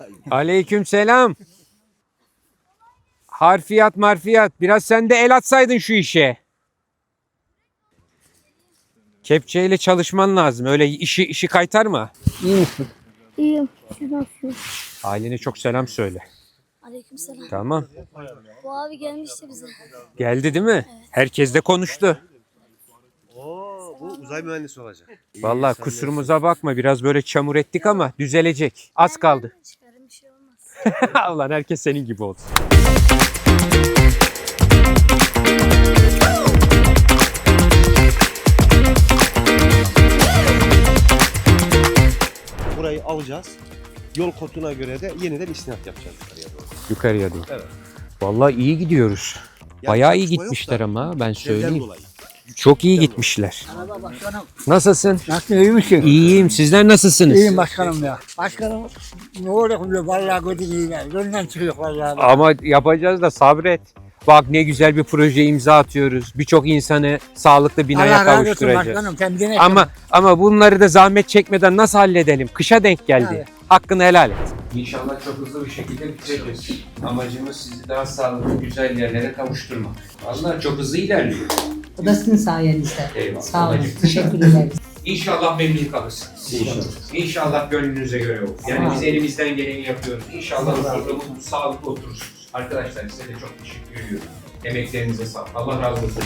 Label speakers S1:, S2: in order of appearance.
S1: Aleyküm selam. Harfiyat marfiyat. Biraz sen de el atsaydın şu işe. Kepçeyle çalışman lazım. Öyle işi işi kaytarma.
S2: İyiyim. Siz nasılsınız?
S1: Ailene çok selam söyle.
S2: Aleykümselam.
S1: Tamam.
S2: Bu abi gelmişti bize.
S1: Geldi değil mi? Herkes de konuştu.
S3: Oo, bu uzay mühendisi olacak.
S1: Vallahi kusurumuza bakma. Biraz böyle çamur ettik ama düzelecek. Az kaldı. Ulan herkes senin gibi olsun.
S3: Burayı alacağız. Yol kotuna göre de yeniden istinat yapacağız yukarıya doğru.
S1: Yukarıya doğru.
S3: Evet.
S1: Vallahi iyi gidiyoruz.
S3: Yani
S1: Bayağı iyi
S3: çalışma yok
S1: gitmişler
S3: da
S1: ama ben
S3: şeyden
S1: söyleyeyim.
S3: dolayı.
S1: Çok iyi gitmişler. Nasılsın?
S4: Nasıl iyi misin?
S1: İyiyim. Sizler nasılsınız?
S4: İyiyim başkanım ya. Başkanım ne oluyor diyor vallahi gözün iyi ya. Gönlünden çıkıyor vallahi.
S1: Ama yapacağız da sabret. Bak ne güzel bir proje imza atıyoruz. Birçok insanı sağlıklı binaya
S4: Allah razı olsun
S1: kavuşturacağız.
S4: başkanım.
S1: Ama ama bunları da zahmet çekmeden nasıl halledelim? Kışa denk geldi.
S4: Evet.
S1: Hakkını helal et. İnşallah çok hızlı bir şekilde bitireceğiz. Amacımız sizi daha sağlıklı, güzel yerlere kavuşturmak. Vallahi çok hızlı ilerliyor.
S5: Bu da sizin sayenizde.
S1: Eyvallah.
S5: Sağ olun. Teşekkür ederiz.
S1: İnşallah memnun kalırsınız. İnşallah. İnşallah gönlünüze göre olur. Yani biz elimizden geleni yapıyoruz. İnşallah mutlu, sağlıklı oturursunuz. Arkadaşlar size de çok teşekkür ediyorum. Emeklerinize sağlık. Allah razı olsun.